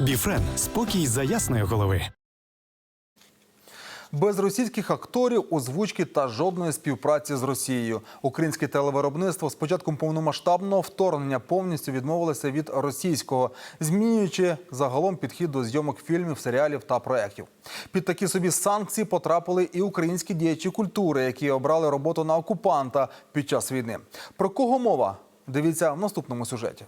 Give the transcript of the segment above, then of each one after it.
Біфрен спокій за ясної голови. Без російських акторів, озвучки та жодної співпраці з Росією. Українське телевиробництво з початком повномасштабного вторгнення повністю відмовилося від російського, змінюючи загалом підхід до зйомок фільмів, серіалів та проєктів. Під такі собі санкції потрапили і українські діячі культури, які обрали роботу на окупанта під час війни. Про кого мова? Дивіться в наступному сюжеті.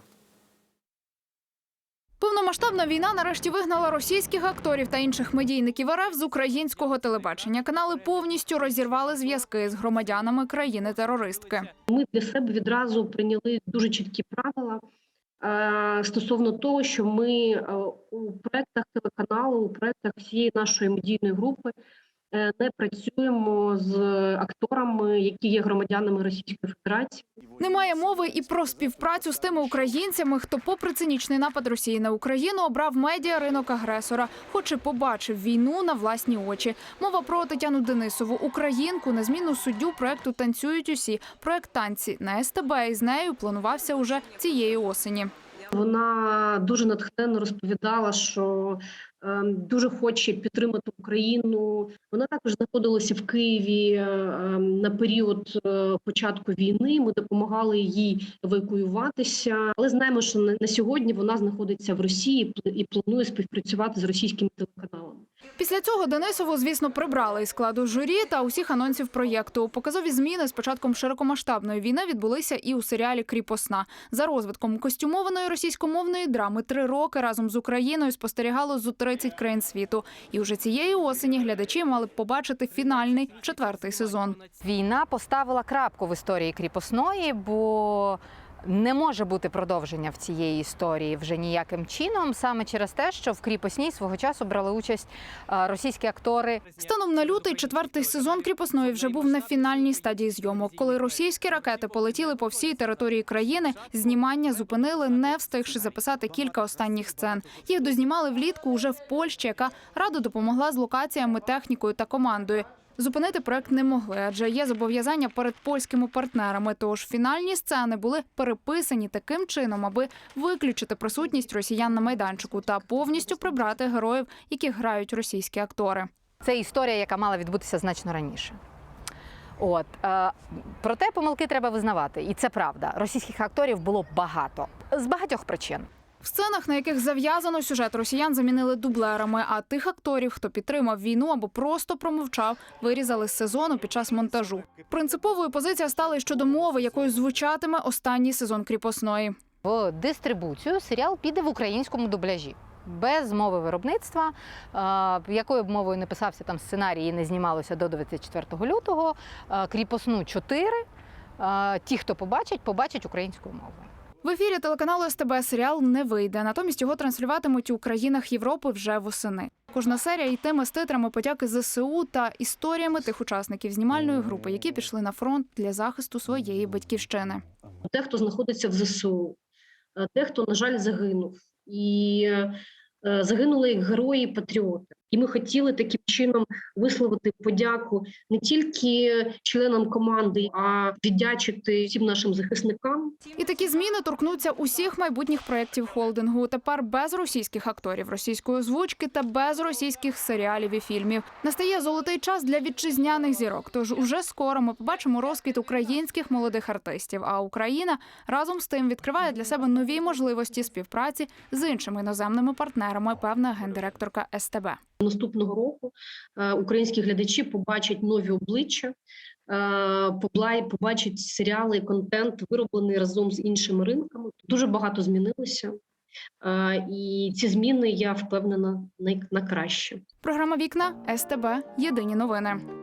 Повномасштабна війна нарешті вигнала російських акторів та інших медійників РФ з українського телебачення. Канали повністю розірвали зв'язки з громадянами країни-терористки. Ми для себе відразу прийняли дуже чіткі правила е, стосовно того, що ми е, у проектах телеканалу, у проектах всієї нашої медійної групи не працюємо з акторами, які є громадянами Російської Федерації. Немає мови і про співпрацю з тими українцями, хто, попри цинічний напад Росії на Україну, обрав медіа ринок агресора, хоч і побачив війну на власні очі. Мова про Тетяну Денисову, українку, незмінну суддю проекту Танцюють усі. Проект танці на СТБ і з нею планувався уже цієї осені. Вона дуже натхненно розповідала, що е, дуже хоче підтримати Україну. Вона також знаходилася в Києві е, е, на період е, початку війни. Ми допомагали їй евакуюватися, але знаємо, що на, сьогодні вона знаходиться в Росії і планує співпрацювати з російськими телеканалами. Після цього Денисову, звісно, прибрали із складу журі та усіх анонсів проєкту. Показові зміни з початком широкомасштабної війни відбулися і у серіалі Кріпосна. За розвитком костюмованої російськомовної драми три роки разом з Україною спостерігало зо 30 країн світу. І вже цієї осені глядачі мали б побачити фінальний четвертий сезон. Війна поставила крапку в історії кріпосної, бо не може бути продовження в цієї історії вже ніяким чином, саме через те, що в кріпосній свого часу брали участь російські актори. Станом на лютий четвертий сезон кріпосної вже був на фінальній стадії зйомок. Коли російські ракети полетіли по всій території країни, знімання зупинили, не встигши записати кілька останніх сцен. Їх дознімали влітку уже в Польщі, яка радо допомогла з локаціями, технікою та командою. Зупинити проект не могли, адже є зобов'язання перед польськими партнерами. Тож фінальні сцени були переписані таким чином, аби виключити присутність росіян на майданчику та повністю прибрати героїв, яких грають російські актори. Це історія, яка мала відбутися значно раніше. От е, проте помилки треба визнавати, і це правда. Російських акторів було багато з багатьох причин. В сценах, на яких зав'язано сюжет, росіян замінили дублерами. А тих акторів, хто підтримав війну або просто промовчав, вирізали з сезону під час монтажу. Принциповою позиція стала щодо мови, якою звучатиме останній сезон кріпосної. В дистрибуцію серіал піде в українському дубляжі. Без мови виробництва, якою б мовою не писався там сценарій і не знімалося до 24 лютого. Кріпосну 4. Е, Ті, хто побачать, побачать українською мовою. В ефірі телеканалу СТБ серіал не вийде. Натомість його транслюватимуть у країнах Європи вже восени. Кожна серія йтиме з титрами подяки ЗСУ та історіями тих учасників знімальної групи, які пішли на фронт для захисту своєї батьківщини. Дехто знаходиться в ЗСУ, дехто, на жаль, загинув. І е, загинули як герої патріоти. І ми хотіли таким чином висловити подяку не тільки членам команди, а віддячити всім нашим захисникам. І такі зміни торкнуться усіх майбутніх проєктів холдингу. Тепер без російських акторів, російської озвучки та без російських серіалів і фільмів. Настає золотий час для вітчизняних зірок. Тож уже скоро ми побачимо розквіт українських молодих артистів. А Україна разом з тим відкриває для себе нові можливості співпраці з іншими іноземними партнерами. Певна гендиректорка СТБ. Наступного року е, українські глядачі побачать нові обличчя, е, побачать серіали контент, вироблений разом з іншими ринками. Дуже багато змінилося. Е, І ці зміни я впевнена на, на краще. Програма Вікна СТБ. Єдині новини.